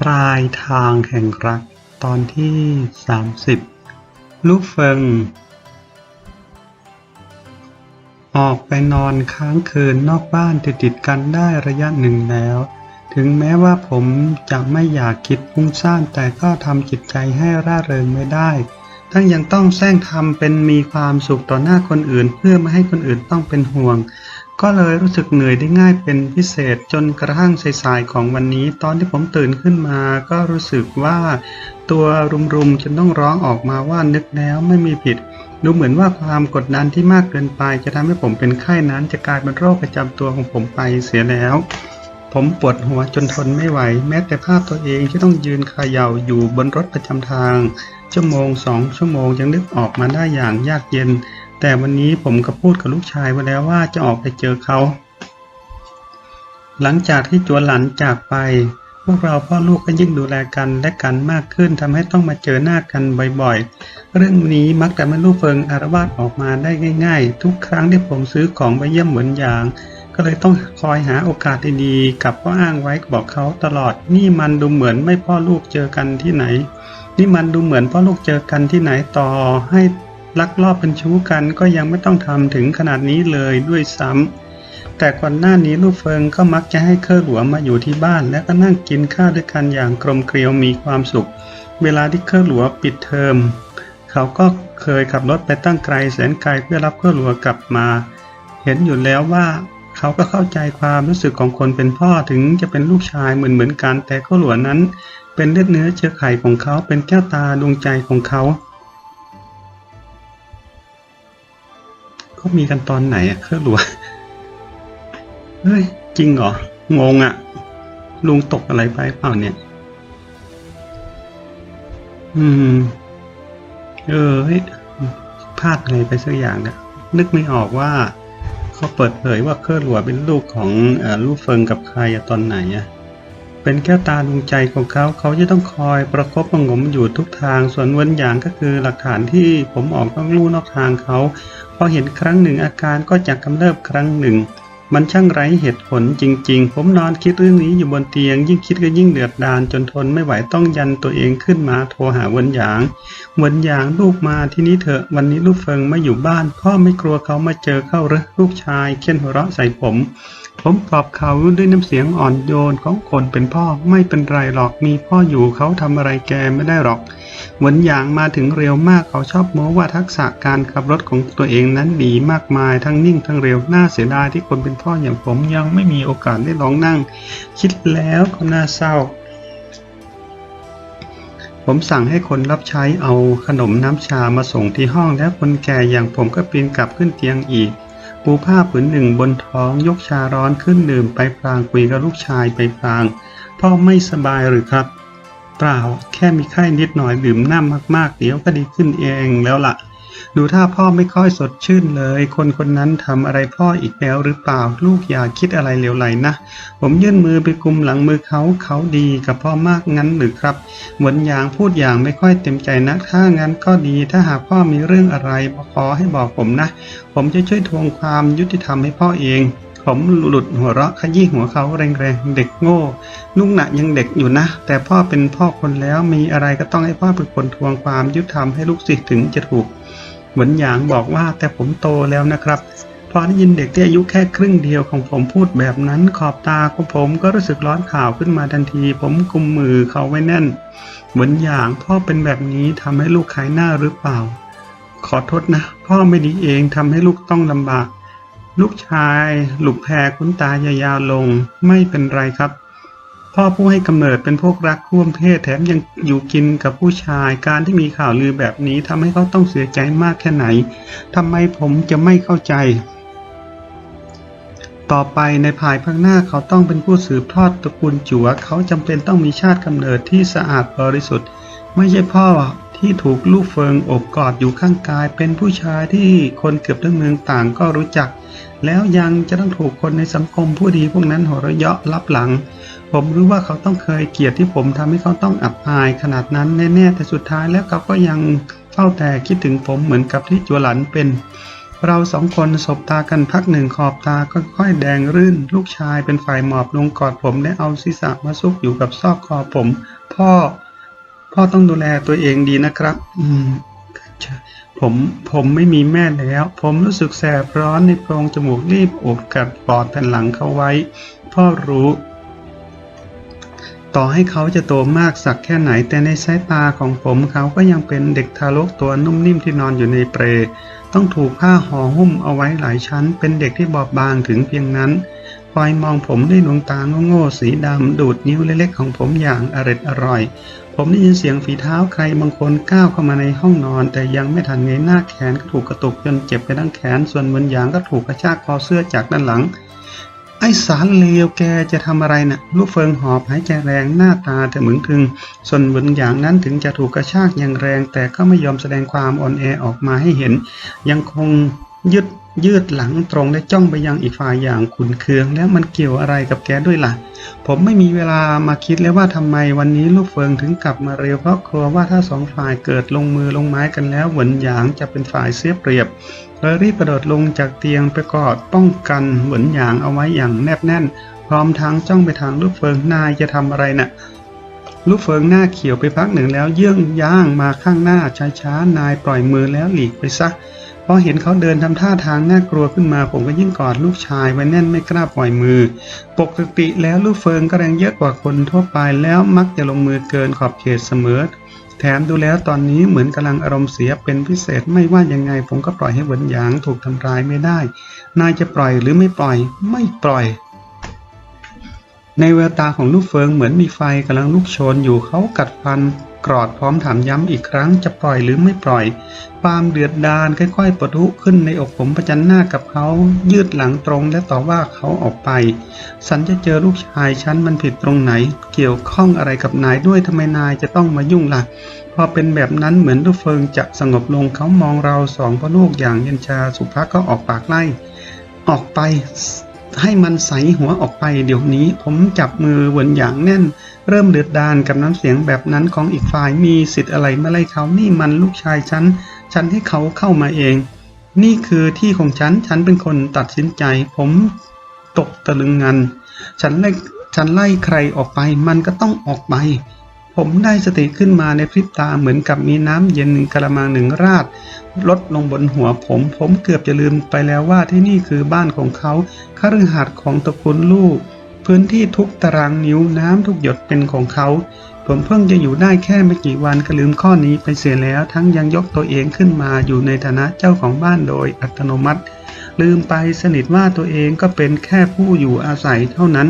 ปลายทางแห่งรัก ตอนที่ 30 ลูกเฟิง ออกไปนอนค้างคืนนอกบ้านติดติดกันได้ระยะหนึ่งแล้ว ถึงแม้ว่าผมจะไม่อยากคิดฟุ้งซ่านแต่ก็ทำจิตใจให้ร่าเริงไม่ได้ ทั้งยังต้องแซงทำเป็นมีความสุขต่อหน้าคนอื่น เพื่อไม่ให้คนอื่นต้องเป็นห่วง ก็เลยรู้สึกเหนื่อยได้ง่ายเป็นพิเศษจนกระทั่งสายๆของวันนี้ ตอนที่ผมตื่นขึ้นมา ก็รู้สึกว่า ตัวรุมๆจนต้องร้องออกมาว่านึกแล้วไม่มีผิด ดูเหมือนว่าความกดดันที่มากเกินไป จะทำให้ผมเป็นไข้นั้น จะกลายเป็นโรคประจำตัวของผมไปเสียแล้ว ผมปวดหัวจนทนไม่ไหว แม้แต่ภาพตัวเองที่ต้องยืนขย่าอยู่บนรถประจำทาง ชั่วโมงสองชั่วโมงยังนึกออกมาได้อย่างยากเย็น แต่วันนี้ผมก็พูดกับลูกชายไว้แล้วว่าจะออกไปเจอเขา หลังจากที่จวนหลันจากไป พวกเราพ่อลูกก็ยิ่งดูแลกันและกันมากขึ้นทำให้ต้องมาเจอหน้ากันบ่อยๆ เรื่องนี้มักแต่ไม่ลูกเฟิงอารวาสออกมาได้ง่าย ๆ ทุกครั้งที่ผมซื้อของไปเยี่ยมเหมือนอย่างก็เลยต้องคอยหาโอกาสดีๆกับพ่ออ้างไว้บอกเขาตลอด นี่มันดูเหมือนไม่พ่อลูกเจอกันที่ไหน นี่มันดูเหมือนพ่อลูกเจอกันที่ไหนต่อให้ ลักลอบเป็นชู้กันก็ยังไม่ต้องทำถึงขนาดนี้เลยด้วยซ้ำแต่ก่อนหน้านี้ลูกเฟิงก็มักจะให้เคอหลวงมาอยู่ที่บ้าน และก็นั่งกินข้าวด้วยกันอย่างกลมเกลียวมีความสุข เวลาที่เคอหลวงปิดเทอมเขาก็เคยขับรถไปตั้งไกลแสนไกลเพื่อรับเคอหลวงกลับมา เห็นอยู่แล้วว่าเขาก็เข้าใจความรู้สึกของคนเป็นพ่อถึงจะเป็นลูกชายเหมือนเหมือนกันแต่เคอหลวงนั้น เป็นเลือดเนื้อเชื้อไขของเขาเป็นแก้วตาดวงใจของเขา ก็มีกันตอนไหนอะเครื่องหลวงเฮ้ย จริงเหรอ งงอะลุงตกอะไรไปเปล่าเนี่ย อืม เออเฮ้ยพลาดอะไรไปสักอย่างนะนึกไม่ออกว่าเขาเปิดเผยว่าเครือหลัวเป็นลูกของอลูกเฟิงกับใครอะตอนไหนอะเป็นแก้วตาดวงใจของเขา เขาจะต้องคอยประคบประงมอยู่ทุกทาง ส่วนเวันอย่างก็คือหลักฐานที่ผมออกนอกลู่นอกทางเขา อเห็นครั้งหนึ่งอาการก็จะกำเริบครั้งหนึ่ง มันช่างไร้เหตุผลจริง ๆ ผมนอนคิดเรื่องนี้อยู่บนเตียง ยิ่งคิดก็ยิ่งเดือดดาลจนทนไม่ไหวต้องยันตัวเองขึ้นมาโทรหาเวนหยางเวนหยางลูกมาที่นี้เถอะวันนี้ลูกเฟิงไม่อยู่บ้าน พ่อไม่กลัวเขามาเจอเข้าหรือลูกชายเค้นหัวเราะใส่ผม ผมปลอบเขาด้วยน้ำเสียงอ่อนโยนของคนเป็นพ่อไม่เป็นไรหรอกมีพ่ออยู่เขาทำอะไรแกไม่ได้หรอก หมือนอย่างมาถึงเร็วมากเขาชอบโม้ว่าทักษะการขับรถของตัวเองนั้นดีมากมายทั้งนิ่งทั้งเร็วน่าเสียดายที่คนเป็นพ่ออย่างผมยังไม่มีโอกาสได้ลองนั่ง คิดแล้วก็น่าเศร้า ผมสั่งให้คนรับใช้เอาขนมน้ำชามาส่งที่ห้องแล้วคนแก่อย่างผมก็ปีนกลับขึ้นเตียงอีกปูผ้าผืนหนึ่งบนท้องยกชาร้อนขึ้นดื่มไปพลางคุยกับลูกชายไปพลางพ่อไม่สบายหรือครับ เปล่า แค่มีไข้นิดหน่อยดื่มน้ำมากๆ เดี๋ยวก็ดีขึ้นเองแล้วล่ะ ดูถ้าพ่อไม่ค่อยสดชื่นเลย คนคนนั้นทำอะไรพ่ออีกแล้วหรือเปล่า ลูกอย่าคิดอะไรเหลวไหลนะ ผมยื่นมือไปกุมหลังมือเขาเขาดีกับพ่อมากงั้นหรือครับ เหมือนอย่างพูดอย่างไม่ค่อยเต็มใจนะถ้างั้นก็ดีถ้าหากพ่อมีเรื่องอะไรขอให้บอกผมนะ ผมจะช่วยทวงความยุติธรรมให้พ่อเอง ผมหลุดหัวเราะขยี้หัวเขาแรงๆ เด็กโง่ลูกหนะยังเด็กอยู่นะ แต่พ่อเป็นพ่อคนแล้วมีอะไรก็ต้องให้พ่อเป็นคนทวงความยุติธรรมให้ลูกศิษย์ถึงจะถูก เหมือนอย่างบอกว่าแต่ผมโตแล้วนะครับพอได้ยินเด็กที่อายุแค่ครึ่งเดียวของผมพูดแบบนั้นขอบตาของผมก็รู้สึกร้อนข่าวขึ้นมาทันที ผมกุมมือเขาไว้แน่น เหมือนอย่างพ่อเป็นแบบนี้ทำให้ลูกขายหน้าหรือเปล่า ขอโทษนะ พ่อไม่ดีเองทำให้ลูกต้องลำบาก ลูกชาย หลุกแพรคุ้นตายาวๆลง ไม่เป็นไรครับ พ่อผู้ให้กำเนิดเป็นพวกรักร่วมเพศแถมยังอยู่กินกับผู้ชาย การที่มีข่าวลือแบบนี้ทำให้เขาต้องเสียใจมากแค่ไหนทำไมผมจะไม่เข้าใจ ต่อไปในภายภาคหน้าเขาต้องเป็นผู้สืบทอดตระกูลจัวเขาจำเป็นต้องมีชาติกำเนิดที่สะอาดบริสุทธิ์ ไม่ใช่พ่อที่ถูกลูกเฟิงอบกอดอยู่ข้างกาย เป็นผู้ชายที่คนเกือบทั้งเมืองต่างก็รู้จัก แล้วยังจะต้องถูกคนในสังคมผู้ดีพวกนั้นหัวเราะเยาะรับหลัง ผมรู้ว่าเขาต้องเคยเกลียดที่ผมทำให้เขาต้องอับอายขนาดนั้นแน่ๆแต่สุดท้ายแล้วเขาก็ยังเฝ้าแต่คิดถึงผมเหมือนกับที่จัวหลันเป็น เราสองคนสบตากันพักหนึ่งขอบตาก็ค่อยแดงรื่น ลูกชายเป็นฝ่ายหมอบลงกอดผมและเอาศีรษะมาซุกอยู่กับซอกคอผม พ่อ พ่อต้องดูแลตัวเองดีนะครับ อืม ผมผมไม่มีแม่แล้ว ผมรู้สึกแสบร้อนในโพรงจมูกรีบโอบกัดปอดแผ่นหลังเขาไว้ พ่อรู้ ต่อให้เขาจะโตมากสักแค่ไหนแต่ในสายตาของผมเขาก็ยังเป็นเด็กทารกตัวนุ่มนิ่มที่นอนอยู่ในเปรต้องถูกผ้าห่อหุ้มเอาไว้หลายชั้น เป็นเด็กที่บอบบางถึงเพียงนั้นคอยมองผมด้วยดวงตาโง่ๆสีดำดูดนิ้วเล็กๆของผมอย่างอร็ดอร่อย ผมได้ยินเสียงฝีเท้าใครบางคนก้าวเข้ามาในห้องนอน แต่ยังไม่ทันเงยหน้าแขนก็ถูกกระตุกจนเจ็บไปทั้งแขน ส่วนบนยางก็ถูกกระชากคอเสื้อจากด้านหลัง ไอ้สารเลวแกจะทำอะไรนะ่ะ ลูกเฟิงหอบหายใจแรงหน้าตาแต่เหมือนถึง ส่วนบนอย่างนั้นถึงจะถูกกระชากอย่างแรง แต่ก็ไม่ยอมแสดงความอ่อนแอออกมาให้เห็น ยังคงยืด ยืดหลังตรงและจ้องไปยังอีกฝ่ายอย่างขุนเคือง แล้วมันเกี่ยวอะไรกับแกด้วยล่ะ ผมไม่มีเวลามาคิดเลยว่าทำไมวันนี้ลูกเฟิงถึงกลับมาเร็วเพราะกลัวว่าถ้าสองฝ่ายเกิดลงมือลงไม้กันแล้วหวนหยางจะเป็นฝ่ายเสียเปรียบเลยรีบกระโดดลงจากเตียงไปกอดป้องกันหวนหยางเอาไว้อย่างแนบแน่น พร้อมทั้งจ้องไปทางลูกเฟิงนายจะทำอะไรน่ะลูกเฟิงหน้าเขียวไปพักหนึ่งแล้วเยื่องย่างมาข้างหน้าช้าๆนายปล่อยมือแล้วหลีกไปซะ อเห็นเขาเดินทำท่าทางน่ากลัวขึ้นมาผมก็ยิ่งกอดลูกชายไว้แน่นไม่กล้าปล่อยมือ ปกติแล้วลูกเฟิงก็แรงเยอะกว่าคนทั่วไปแล้วมักจะลงมือเกินขอบเขตเสมอ แถมดูแล้วตอนนี้เหมือนกำลังอารมณ์เสียเป็นพิเศษไม่ว่ายังไง ผมก็ปล่อยให้เหวินหยางถูกทำร้ายไม่ได้ นายจะปล่อยหรือไม่ปล่อย ไม่ปล่อยในแววตาของลูกเฟิงเหมือนมีไฟกำลังลุกโชนอยู่เขากัดฟัน กรอดพร้อมถามย้ำอีกครั้งจะปล่อยหรือไม่ปล่อย ความเดือดดาลค่อยๆปะทุขึ้นในอกผมประจันหน้ากับเขายืดหลังตรงและต่อว่าเขาออกไป สันจะเจอลูกชายฉันมันผิดตรงไหน เกี่ยวข้องอะไรกับนายด้วยทำไมนายจะต้องมายุ่งล่ะพอเป็นแบบนั้นเหมือนลูกเฟิงจะสงบลงเขามองเราสองพ่อลูกอย่างเย็นชาสุภาก็ออกปากไล่ ออกไปให้มันใสหัวออกไปเดี๋ยวนี้ผมจับมือเหวนอย่างแน่น เริ่มเดือดดานกับน้ำเสียงแบบนั้นของอีกฝ่ายมีสิทธิ์อะไรมาไล่เขานี่มันลูกชายฉัน ฉันให้เขาเข้ามาเอง นี่คือที่ของฉัน ฉันเป็นคนตัดสินใจ ผมตกตะลึงงัน ฉันไล่ฉันไล่ใครออกไป มันก็ต้องออกไป ผมได้สติขึ้นมาในพริบตาเหมือนกับมีน้ำเย็นกระมังหนึ่งราดลดลงบนหัวผม ผมเกือบจะลืมไปแล้วว่าที่นี่คือบ้านของเขาคฤหาสน์ของตระกูลลูก พื้นที่ทุกตารางนิ้วน้ำทุกหยดเป็นของเขา ผมเพิ่งจะอยู่ได้แค่ไม่กี่วันก็ลืมข้อนี้ไปเสียแล้วทั้งยังยกตัวเองขึ้นมาอยู่ในฐานะเจ้าของบ้านโดยอัตโนมัติ ลืมไปสนิทว่าตัวเองก็เป็นแค่ผู้อยู่อาศัยเท่านั้น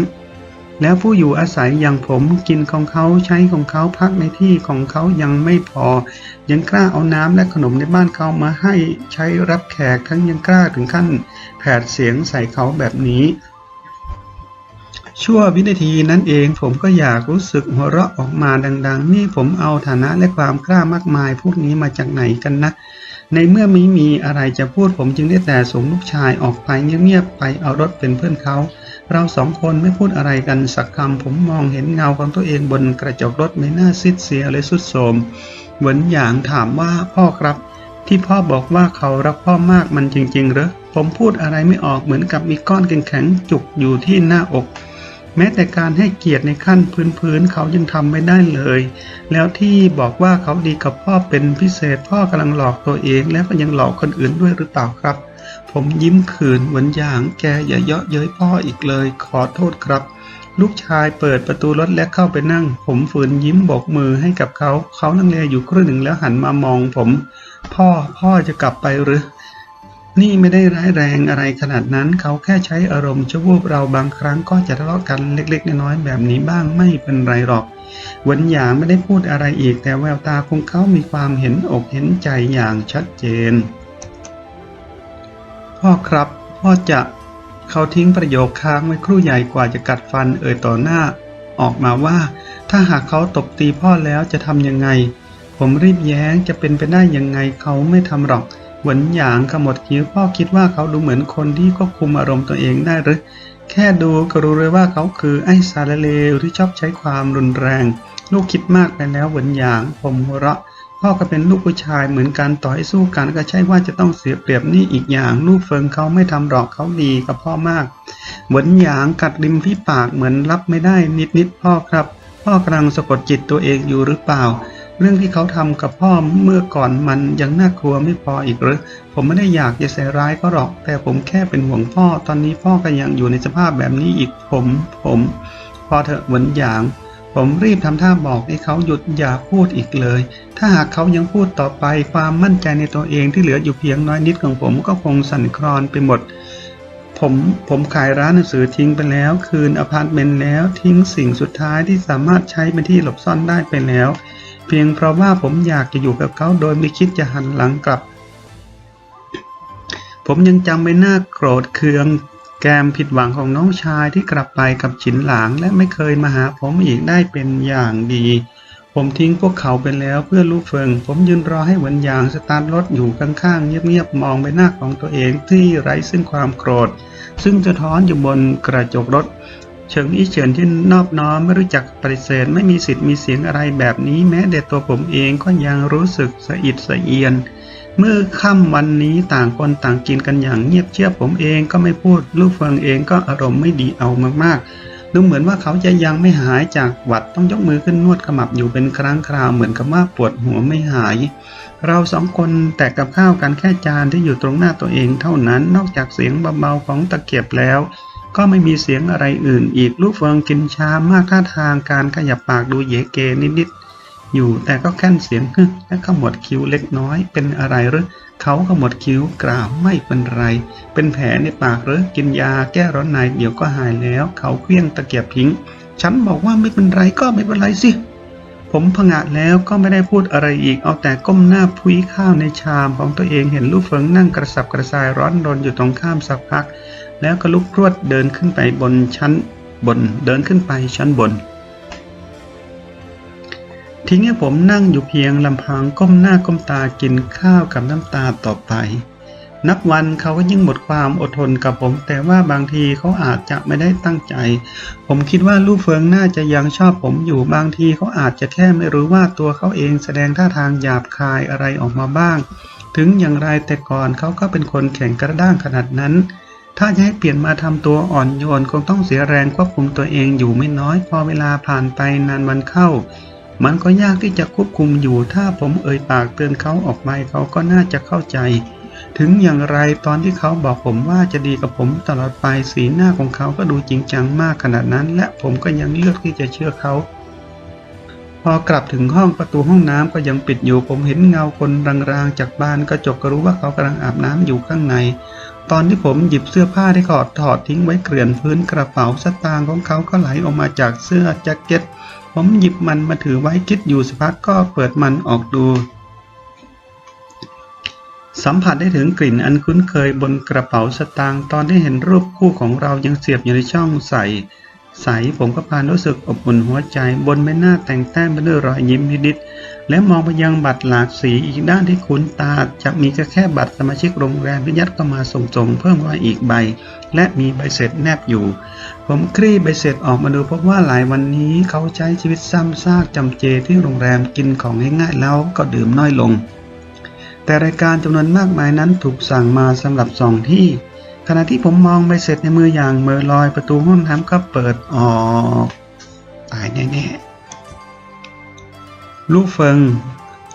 แล้วผู้อยู่อาศัยอย่างผมกินของเขาใช้ของเขาพักในที่ของเขายังไม่พอ ยังกล้าเอาน้ำและขนมในบ้านเขามาให้ใช้รับแขกทั้งยังกล้าถึงขั้นแผดเสียงใส่เขาแบบนี้ ชั่ววินาทีนั้นเองผมก็อยากรู้สึกหัวเราะออกมาดัง ๆ นี่ผมเอาฐานะและความกล้ามากมายพวกนี้มาจากไหนกันนะ ในเมื่อไม่มีอะไรจะพูดผมจึงได้แต่ส่งลูกชายออกไปเงียบๆไปเอารถเป็นเพื่อนเขา เราสองคนไม่พูดอะไรกันสักคำผมมองเห็นเงาของตัวเองบนกระจกรถไม่น่าซิดเสียเลยสุดโทรมเหมือนอย่างถามว่าพ่อครับ ที่พ่อบอกว่าเขารักพ่อมากมันจริงๆเหรอผมพูดอะไรไม่ออกเหมือนกับมีก้อนแข็งๆจุกอยู่ที่หน้าอก แม้แต่การให้เกียรติในขั้นพื้นๆเขายังทำไม่ได้เลย แล้วที่บอกว่าเขาดีกับพ่อเป็นพิเศษพ่อกำลังหลอกตัวเอง แล้วก็ยังหลอกคนอื่นด้วยหรือเปล่าครับ ผมยิ้มขืนเหมือนอย่างแกอย่าเยาะเย้ยพ่ออีกเลย ขอโทษครับ ลูกชายเปิดประตูรถและเข้าไปนั่ง ผมฝืนยิ้มโบกมือให้กับเขา เขาลังเลอยู่ครู่หนึ่งแล้วหันมามองผม พ่อพ่อจะกลับไปหรือ นี่ไม่ได้ร้ายแรงอะไรขนาดนั้น เขาแค่ใช้อารมณ์ชั่ววูบเราบางครั้งก็จะทะเลาะกันเล็กๆน้อยๆแบบนี้บ้างไม่เป็นไรหรอกหวันหยางไม่ได้พูดอะไรอีกแต่แววตาของเขามีความเห็นอกเห็นใจอย่างชัดเจน พ่อครับ พ่อจะเขาทิ้งประโยคค้างไว้ครู่ใหญ่กว่าจะกัดฟันเอ่ยต่อหน้า ออกมาว่า ถ้าหากเขาตบตีพ่อแล้วจะทำยังไง ผมรีบแย้งจะเป็นไปได้ยังไงเขาไม่ทำหรอก หวนหยางขมวดคิ้วพ่อคิดว่าเขาดูเหมือนคนที่ควบคุมอารมณ์ตัวเองได้หรือ แค่ดูก็รู้เลยว่าเขาคือไอ้สารเลวที่ชอบใช้ความรุนแรง ลูกคิดมากไปแล้วหวนหยางผมหัวเราะพ่อก็เป็นลูกผู้ชายเหมือนกันต่อให้สู้กันก็ใช่ว่าจะต้องเสียเปรียบนี่อีกอย่าง ลูกเฟิงเขาไม่ทำหรอกเขาดีกับพ่อมากเหมือนหยางกัดริมที่ปากเหมือนรับไม่ได้นิดๆพ่อครับ พ่อกำลังสะกดจิตตัวเองอยู่หรือเปล่า เรื่องที่เขาทำกับพ่อเมื่อก่อนมันยังน่ากลัวไม่พออีกหรือ ผมไม่ได้อยากจะใส่ร้ายเขาหรอก แต่ผมแค่เป็นห่วงพ่อ ตอนนี้พ่อก็ยังอยู่ในสภาพแบบนี้อีกผม ผม พอเถอะเหมือนหยาง ผมรีบทำท่าบอกให้เขาหยุดอย่าพูดอีกเลย ถ้าหากเขายังพูดต่อไปความมั่นใจในตัวเองที่เหลืออยู่เพียงน้อยนิดของผมก็คงสั่นคลอนไปหมดผมผมขายร้านหนังสือทิ้งไปแล้ว คืนอพาร์ตเมนต์แล้วทิ้งสิ่งสุดท้ายที่สามารถใช้เป็นที่หลบซ่อนได้ไปแล้ว เพียงเพราะว่าผมอยากจะอยู่กับเขาโดยไม่คิดจะหันหลังกลับ ผมยังจำไม่น่าโกรธเคืองแกมผิดหวังของน้องชายที่กลับไปกับฉินหลางและไม่เคยมาหาผมอีกได้เป็นอย่างดี ผมทิ้งพวกเขาไปแล้วเพื่อลูกเฟิง ผมยืนรอให้หวนยางสตาร์ทรถอยู่ข้างๆ เงียบๆ มองไปหน้าของตัวเองที่ไร้ซึ่งความโกรธ ซึ่งสะท้อนอยู่บนกระจกรถ เฉิงอีเฉินที่นอบน้อมไม่รู้จักปฏิเสธ ไม่มีสิทธิ์มีเสียงอะไรแบบนี้ แม้แต่ตัวผมเองก็ยังรู้สึกสะอิดสะเอียน เมื่อค่ำวันนี้ต่างคนต่างกินกันอย่างเงียบเชียบผมเองก็ไม่พูด ลูกเฟิงเองก็อารมณ์ไม่ดีเอามากๆ ดูเหมือนว่าเขาจะยังไม่หายจากหวัดต้องยกมือขึ้นนวดขมับอยู่เป็นครั้งคราวเหมือนกับว่าปวดหัวไม่หายเราสองคนแตกกับข้าวกันแค่จานที่อยู่ตรงหน้าตัวเองเท่านั้น นอกจากเสียงเบาๆของตะเกียบแล้ว ก็ไม่มีเสียงอะไรอื่นอีก ลูกเฟิงกินช้ามากท่าทางการขยับปากดูเยเกนิดๆ อยู่แต่ก็แค่นเสียงฮึและขมวดคิ้วเล็กน้อย เป็นอะไรหรือเขาขมวดคิ้วกล่าวไม่เป็นไร เป็นแผลในปากหรือกินยาแก้ร้อนในเดี๋ยวก็หายแล้ว เขาเคลี้ยงตะเกียบทิ้ง ฉันบอกว่าไม่เป็นไรก็ไม่เป็นไรสิผมผงะแล้วก็ไม่ได้พูดอะไรอีก เอาแต่ก้มหน้าพุ้ยข้าวในชามของตัวเองเห็นลูกเฟิงนั่งกระสับกระส่ายร้อนรนอยู่ตรงข้ามสักพัก แล้วก็ลุกพรวดเดินขึ้นไปบนชั้นบน เดินขึ้นไปชั้นบน ทิ้งให้ผมนั่งอยู่เพียงลำพังก้มหน้าก้มตากินข้าวกับน้ำตาต่อไป นับวันเขาก็ยิ่งหมดความอดทนกับผม แต่ว่าบางทีเขาอาจจะไม่ได้ตั้งใจ ผมคิดว่าลูกเฟิงน่าจะยังชอบผมอยู่บางทีเขาอาจจะแค่ไม่รู้ว่าตัวเขาเองแสดงท่าทางหยาบคายอะไรออกมาบ้าง ถึงอย่างไรแต่ก่อนเขาก็เป็นคนแข็งกระด้างขนาดนั้น ถ้าจะให้เปลี่ยนมาทำตัวอ่อนโยนคงต้องเสียแรงควบคุมตัวเองอยู่ไม่น้อย พอเวลาผ่านไปนานวันเข้า มันก็ยากที่จะควบคุมอยู่ ถ้าผมเอ่ยปากเตือนเขาออกมาเขาก็น่าจะเข้าใจ ถึงอย่างไรตอนที่เขาบอกผมว่าจะดีกับผมตลอดไปสีหน้าของเขาก็ดูจริงจังมากขนาดนั้น และผมก็ยังเลือกที่จะเชื่อเขาพอกลับถึงห้องประตูห้องน้ำก็ยังปิดอยู่ผมเห็นเงาคนรางๆ จากบานกระจกก็รู้ว่าเขากำลังอาบน้ำอยู่ข้างใน ตอนที่ผมหยิบเสื้อผ้าที่ขอดถอดทิ้งไว้เกลื่อนพื้นกระเป๋าสตางค์ของเขาก็ไหลออกมาจากเสื้อแจ็คเก็ต ผมหยิบมันมาถือไว้คิดอยู่สักพักก็เปิดมันออกดู สัมผัสได้ถึงกลิ่นอันคุ้นเคยบนกระเป๋าสตางค์ตอนที่เห็นรูปคู่ของเรายังเสียบอยู่ในช่องใสใสผมก็พานรู้สึกอบอุ่นหัวใจ บนใบหน้าแต่งแต้มไปด้วยรอยยิ้มนิดๆ และมองไปยังบัตรหลากสีอีกด้านที่คุ้นตาจะมีแค่บัตรสมาชิกโรงแรมที่ยัดเข้ามาส่งๆเพิ่มมาอีกใบ และมีใบเสร็จแนบอยู่ ผมคลี่ใบเสร็จออกมาดูพบว่าหลายวันนี้เขาใช้ชีวิตซ้ำซากจำเจที่โรงแรมกินของง่ายๆแล้วก็ดื่มน้อยลง แต่รายการจำนวนมากมายนั้นถูกสั่งมาสำหรับสองที่ ขณะที่ผมมองใบเสร็จในมืออย่างเมอลอยประตูห้องน้ำก็เปิดออกตายแน่ๆ ลูกเฟิง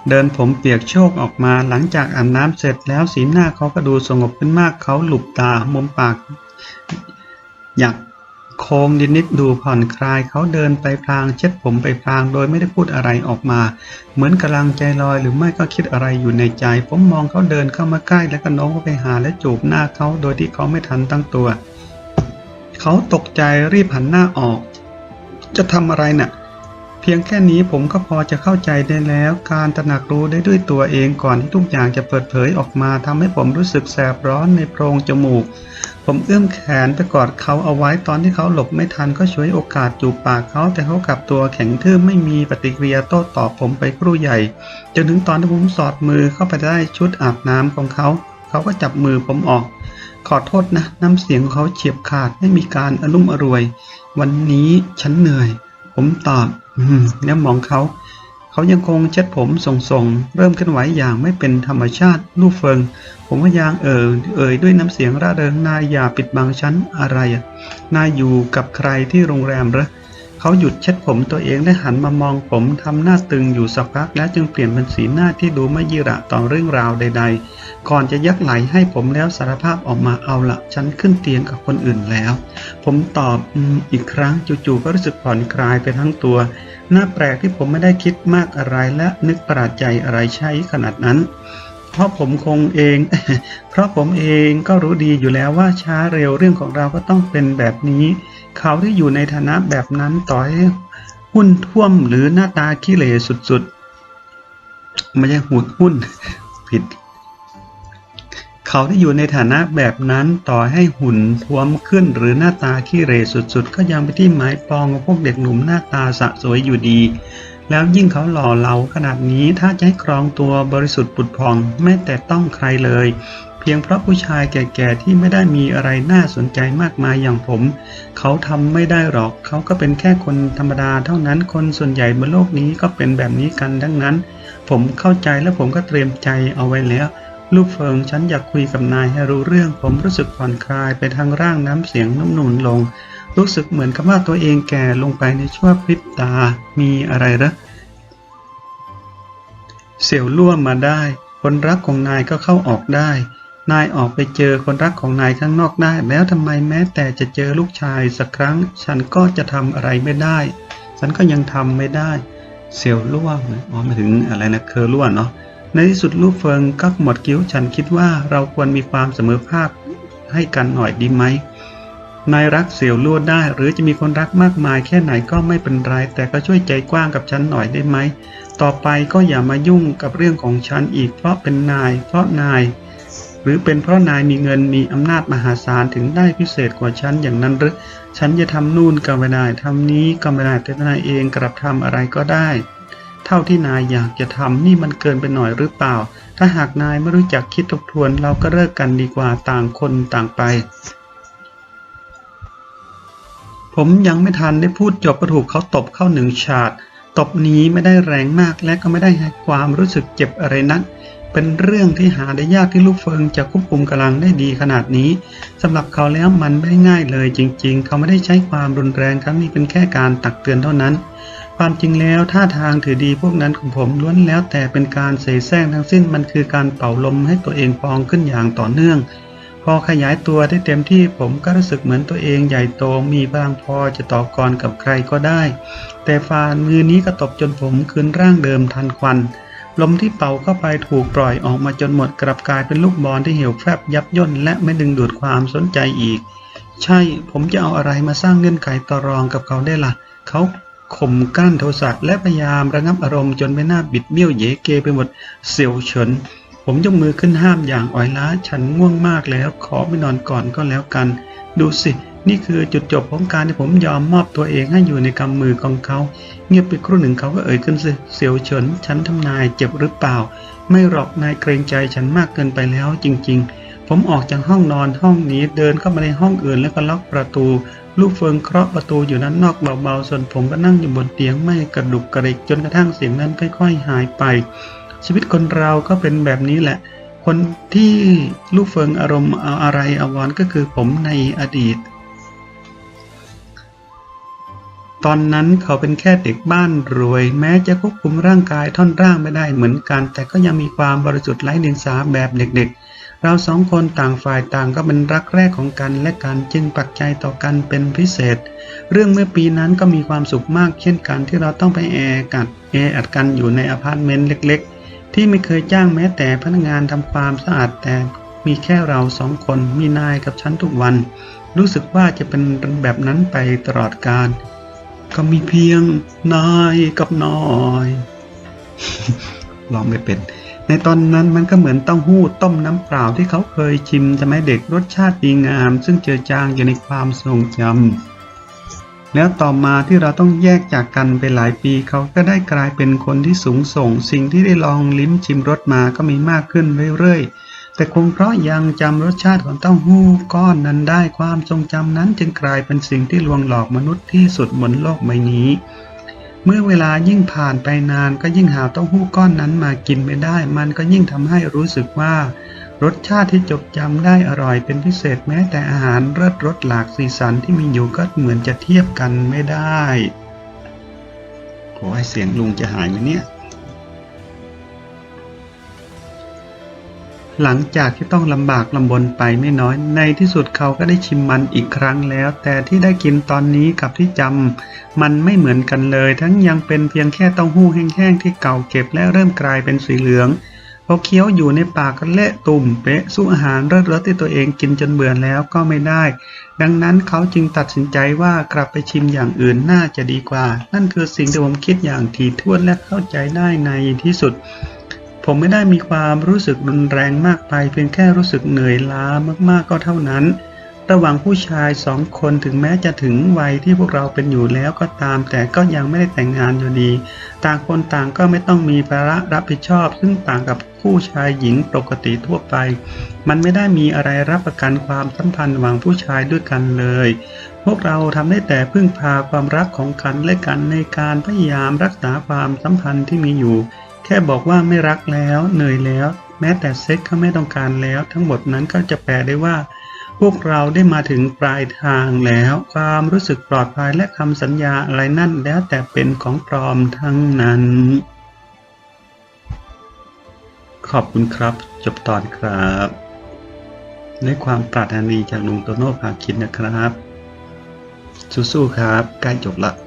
เดินผมเปียกโชกออกมาหลังจากอาบน้ำเสร็จแล้วสีหน้าเขาก็ดูสงบขึ้นมากเขาหลุบตามุมปาก อยากโค้งนิดๆดูผ่อนคลายเขาเดินไปพลางเช็ดผมไปพลางโดยไม่ได้พูดอะไรออกมา เหมือนกำลังใจลอยหรือไม่ก็คิดอะไรอยู่ในใจ ผมมองเขาเดินเข้ามาใกล้แล้วก็โน้มเข้าไปหาและจูบหน้าเขาโดยที่เขาไม่ทันตั้งตัว เขาตกใจรีบหันหน้าออก จะทำอะไรน่ะ พียงแค่นี้ผมก็พอจะเข้าใจได้แล้ว การตระหนักรู้ได้ด้วยตัวเองก่อนที่ทุกอย่างจะเปิดเผยออกมาทำให้ผมรู้สึกแสบร้อนในโพรงจมูก ผมเอื้อมแขนไปกอดเขาเอาไว้ตอนที่เขาหลบไม่ทันก็ช่วยโอกาสจูบปากเขาแต่เขากลับตัวแข็งทื่อไม่มีปฏิกิริยาโต้ตอบผมไปครู่ใหญ่ จนถึงตอนที่ผมสอดมือเข้าไปได้ชุดอาบน้ำของเขา เขาก็จับมือผมออก ขอโทษนะ น้ำเสียงของเขาเฉียบขาดไม่มีการอารมุ่มอรวย วันนี้ฉันเหนื่อย ผมตอบแล้วมองเขา เขายังคงเช็ดผมส่งๆ เริ่มเคลื่อนไหวอย่างไม่เป็นธรรมชาติลูกเฟิง ผมพยางเอ่ยเอ่ยด้วยน้ำเสียงร่าเริงนายอย่าปิดบังฉันอะไร นายอยู่กับใครที่โรงแรมเหรอ เขาหยุดเช็ดผมตัวเองและหันมามองผมทำหน้าตึงอยู่สักพักแล้วจึงเปลี่ยนเป็นสีหน้าที่ดูไม่ยีระต่อเรื่องราวใด ๆ ก่อนจะยักไหลให้ผมแล้วสารภาพออกมาเอาละฉันขึ้นเตียงกับคนอื่นแล้ว ผมตอบออีกครั้งจู่ๆก็รู้สึกผ่อนคลายไปทั้งตัวน่าแปลกที่ผมไม่ได้คิดมากอะไรและนึกประหลาดใจอะไรใช้ขนาดนั้นเพราะผมคงเอง เพราะผมเองก็รู้ดีอยู่แล้วว่าช้าเร็วเรื่องของเราก็ต้องเป็นแบบนี้ เขาที่อยู่ในฐานะแบบนั้นต่อให้หุ้นท่วมหรือหน้าตาขี้เหร่สุดๆ ไม่ใช่หุ่นหุ้นผิด เขาที่อยู่ในฐานะแบบนั้นต่อให้หุ่นท้วมขึ้นหรือหน้าตาขี้เหร่สุดๆ ก็ยังไปที่หมายปองของพวกเด็กหนุ่มหน้าตาสะสวยอยู่ดี แล้วยิ่งเขาหล่อเหลาขนาดนี้ถ้าจะให้ครองตัวบริสุทธิ์ปุดพองไม่แต่ต้องใครเลย พียงเพราะผู้ชายแก่ๆที่ไม่ได้มีอะไรน่าสนใจมากมายอย่างผม เขาทำไม่ได้หรอก เขาก็เป็นแค่คนธรรมดาเท่านั้น คนส่วนใหญ่บนโลกนี้ก็เป็นแบบนี้กันทั้งนั้น ผมเข้าใจและผมก็เตรียมใจเอาไว้แล้ว ลูกเฟิงฉันอยากคุยกับนายให้รู้เรื่อง ผมรู้สึกผ่อนคลายไปทางร่างน้ำเสียงนุ่มนุ่นลง รู้สึกเหมือนกับว่าตัวเองแก่ลงไปในชั่วพริบตา มีอะไรหรอเสี่ยวล่วมมาได้ คนรักของนายก็เข้าออกได้ นายออกไปเจอคนรักของนายข้างนอกได้ แล้วทำไมแม้แต่จะเจอลูกชายสักครั้ง ฉันก็จะทำอะไรไม่ได้ ฉันก็ยังทำไม่ได้ เสียวล่วงอ๋อมาถึงอะไรนะเคอล่วงเนาะในที่สุดลูกเฟิงก็หมดกิ้วฉันคิดว่าเราควรมีความเสมอภาคให้กันหน่อยดีไหมนายรักเสี่ยวลวดได้ หรือจะมีคนรักมากมายแค่ไหนก็ไม่เป็นไร แต่ก็ช่วยใจกว้างกับฉันหน่อยได้ไหม ต่อไปก็อย่ามายุ่งกับเรื่องของฉันอีกเพราะเป็นนาย เพราะนาย หรือเป็นเพราะนายมีเงินมีอำนาจมหาศาลถึงได้พิเศษกว่าฉันอย่างนั้นหรือ ฉันจะทำนู่นก็ไม่ได้ทำนี้ก็ไม่ได้แต่นายเองกลับทำอะไรก็ได้ เท่าที่นายอยากจะทำนี่มันเกินไปหน่อยหรือเปล่า ถ้าหากนายไม่รู้จักคิดทบทวนเราก็เลิกกันดีกว่าต่างคนต่างไปผมยังไม่ทันได้พูดจบก็ถูกเขาตบเข้าหนึ่งฉาด ตบนี้ไม่ได้แรงมากและก็ไม่ได้ให้ความรู้สึกเจ็บอะไรนัก เป็นเรื่องที่หาได้ยากที่ลูกเฟิงจะควบคุมกำลังได้ดีขนาดนี้สำหรับเขาแล้วมันไม่ได้ง่ายเลยจริง ๆ เขาไม่ได้ใช้ความรุนแรงครั้งนี้เป็นแค่การตักเตือนเท่านั้น ความจริงแล้วท่าทางถือดีพวกนั้นของผมล้วนแล้วแต่เป็นการเสแสร้งทั้งสิ้นมันคือการเป่าลมให้ตัวเองพองขึ้นอย่างต่อเนื่อง พอขยายตัวได้เต็มที่ผมก็รู้สึกเหมือนตัวเองใหญ่โตมีพลังพอจะต่อกรกับใครก็ได้ แต่ฝ่ามือนี้ก็ตบจนผมคืนร่างเดิมทันควัน ลมที่เป่าเข้าไปถูกปล่อยออกมาจนหมดกลับกลายเป็นลูกบอลที่เหี่ยวแฟบยับย่นและไม่ดึงดูดความสนใจอีก ใช่ ผมจะเอาอะไรมาสร้างเงื่อนไขต่อรองกับเขาได้ละ่ะ เขาข่มกั้นโทสะและพยายามระงับอารมณ์จนไม่น่าบิดเบี้ยวเยเกไปหมดเสียวเฉิน ผมยกมือขึ้นห้ามอย่างอ่อยล้า ฉันง่วงมากแล้ว ขอไปนอนก่อนก็แล้วกัน ดูสิ นี่คือจุดจบของการที่ผมยอมมอบตัวเองให้อยู่ในกำมือของเขา เงียบไปครู่หนึ่งเขาก็เอ่ยขึ้นเสียวเฉินฉันทำนายเจ็บหรือเปล่า ไม่หรอกนายเกรงใจฉันมากเกินไปแล้วจริง ๆ ผมออกจากห้องนอนห้องนี้เดินเข้ามาในห้องอื่นแล้วก็ล็อกประตู ลูกเฟิงเคาะประตูอยู่นั้นนอกเบาๆส่วนผมก็นั่งอยู่บนเตียงไม่กระดุกกระดิกจนกระทั่งเสียงนั้นค่อย ๆ หายไป ชีวิตคนเราก็เป็นแบบนี้แหละคนที่ลูกเฟิงอารมณ์เอาอะไรอาวรก็คือผมในอดีต ตอนนั้นเขาเป็นแค่เด็กบ้านรวย แม้จะควบคุมร่างกายท่อนร่างไม่ได้เหมือนกัน แต่ก็ยังมีความบริสุทธิ์ไร้เดียงสาแบบเด็กๆ เราสองคนต่างฝ่ายต่างก็เป็นรักแรกของกัน และกันจึงปักใจต่อกันเป็นพิเศษ เรื่องเมื่อปีนั้นก็มีความสุขมากเช่นกันที่เราต้องไปแอร์กัดแออัดกันอยู่ในอพาร์ตเมนต์เล็กๆ ที่ไม่เคยจ้างแม้แต่พนักงานทำความสะอาดแต่มีแค่เราสองคนมีนายกับฉันทุกวัน รู้สึกว่าจะเป็นแบบนั้นไปตลอดกาล ก็มีเพียงนายกับน้อยลองไม่เป็น ในตอนนั้นมันก็เหมือนเต้าหู้ต้มน้ำเปล่าที่เขาเคยชิมสมัยเด็กรสชาติดีงาม ซึ่งเจือจางอยู่ในความทรงจำแล้วต่อมาที่เราต้องแยกจากกันไปหลายปีเขาก็ได้กลายเป็นคนที่สูงส่ง สิ่งที่ได้ลองลิ้มชิมรสมาก็มีมากขึ้นเรื่อยๆ แต่คงเพราะยังจำรสชาติของเต้าหู้ก้อนนั้นได้ความทรงจำนั้นจึงกลายเป็นสิ่งที่ลวงหลอกมนุษย์ที่สุดบนโลกใบนี้ เมื่อเวลายิ่งผ่านไปนานก็ยิ่งหาเต้าหู้ก้อนนั้นมากินไม่ได้ มันก็ยิ่งทำให้รู้สึกว่า รสชาติที่จดจำได้อร่อยเป็นพิเศษแม้แต่อาหารเลิศรสหลากสีสันที่มีอยู่ก็เหมือนจะเทียบกันไม่ได้โอ้ยเสียงลุงจะหายไหมเนี่ย หลังจากที่ต้องลำบากลำบนไปไม่น้อย ในที่สุดเขาก็ได้ชิมมันอีกครั้งแล้ว แต่ที่ได้กินตอนนี้กับที่จำมันไม่เหมือนกันเลย ทั้งยังเป็นเพียงแค่เต้าหู้แห้งๆที่เก่าเก็บและเริ่มกลายเป็นสีเหลืองพอเคี้ยวอยู่ในปากก็เละตุ่มเป๊ะสู้อาหารเลิศรสที่ตัวเองกินจนเบื่อแล้วก็ไม่ได้ ดังนั้นเขาจึงตัดสินใจว่ากลับไปชิมอย่างอื่นน่าจะดีกว่า นั่นคือสิ่งที่ผมคิดอย่างถี่ถ้วนและเข้าใจได้ในที่สุด ผมไม่ได้มีความรู้สึกรุนแรงมากไปเพียงแค่รู้สึกเหนื่อยล้ามากๆก็เท่านั้น ระหว่างผู้ชายสองคนถึงแม้จะถึงวัยที่พวกเราเป็นอยู่แล้วก็ตาม แต่ก็ยังไม่ได้แต่งงานอยู่ดี ต่างคนต่างก็ไม่ต้องมีภาระรับผิดชอบ ซึ่งต่างกับคู่ชายหญิงปกติทั่วไป มันไม่ได้มีอะไรรับประกันความสัมพันธ์ระหว่างผู้ชายด้วยกันเลย พวกเราทำได้แต่พึ่งพาความรักของกันและกันในการพยายามรักษาความสัมพันธ์ที่มีอยู่ แค่บอกว่าไม่รักแล้ว เหนื่อยแล้ว แม้แต่เซ็กก็ไม่ต้องการแล้ว ทั้งหมดนั้นก็จะแปลได้ว่า พวกเราได้มาถึงปลายทางแล้ว ความรู้สึกปลอดภัยและคำสัญญาอะไรนั่นแล้วแต่เป็นของปลอมทั้งนั้น ขอบคุณครับ จบตอนครับด้วยความปรารถนาดีจากลุงโตโน่ภาคินนะครับ สู้ๆครับ ใกล้จบละ